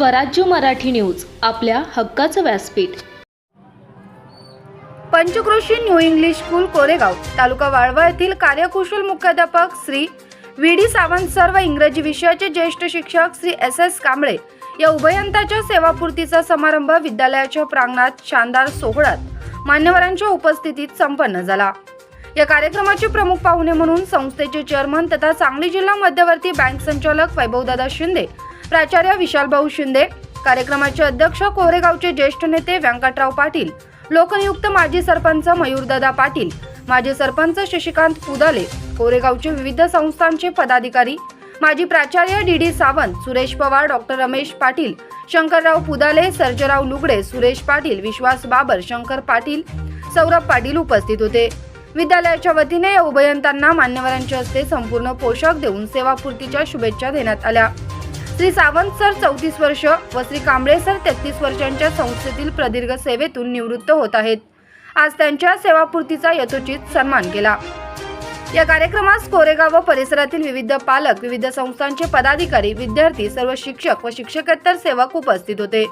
स्वराज्य मराठी न्यूज आपल्या हक्काचं व्यासपीठ. Panchkrushi new English school Koregaon taluka Walwa येथील कार्यकुशल मुख्याध्यापक Shri V D Sawant sir व इंग्रजी विषयाचे ज्येष्ठ शिक्षक श्री एस एस कांबळे या उभयंताच्या सेवापूर्तीचा समारंभ विद्यालयाच्या प्रांगणात शानदार सोहळ्यात मान्यवरांच्या उपस्थितीत संपन्न झाला. या कार्यक्रमाचे प्रमुख पाहुणे म्हणून संस्थेचे चेअरमन तथा सांगली जिल्हा मध्यवर्ती बँक संचालक वैभवदादा शिंदे प्राचार्य विशालभाऊ शिंदे कार्यक्रमाचे अध्यक्ष कोरेगावचे ज्येष्ठ नेते व्यंकटराव पाटील लोकनियुक्त माजी सरपंच मयूरदादा पाटील माजी सरपंच शशिकांत पुदाले कोरेगावचे विविध संस्थांचे पदाधिकारी माजी प्राचार्य D D Sawant Suresh Pawar doctor Ramesh Patil Shankarrao Pudale Sarjerao Lugade Suresh Patil Vishwas Babar Shankar Patil Saurabh Patil उपस्थित होते. विद्यालयाच्या वतीने या उभयंतांना मान्यवरांच्या हस्ते संपूर्ण पोशाख देऊन सेवापूर्तीच्या शुभेच्छा देण्यात आल्या. श्री सावंत सर चौतीस वर्ष व श्री कांबळे सर तेहतीस वर्षांच्या संस्थेतील प्रदीर्घ सेवेतून निवृत्त होत आहेत. आज त्यांच्या सेवापूर्तीचा यथोचित सन्मान केला. या कार्यक्रमास कोरेगाव व परिसरातील विविध पालक विविध संस्थांचे पदाधिकारी विद्यार्थी सर्व शिक्षक व शिक्षकेतर सेवक उपस्थित होते.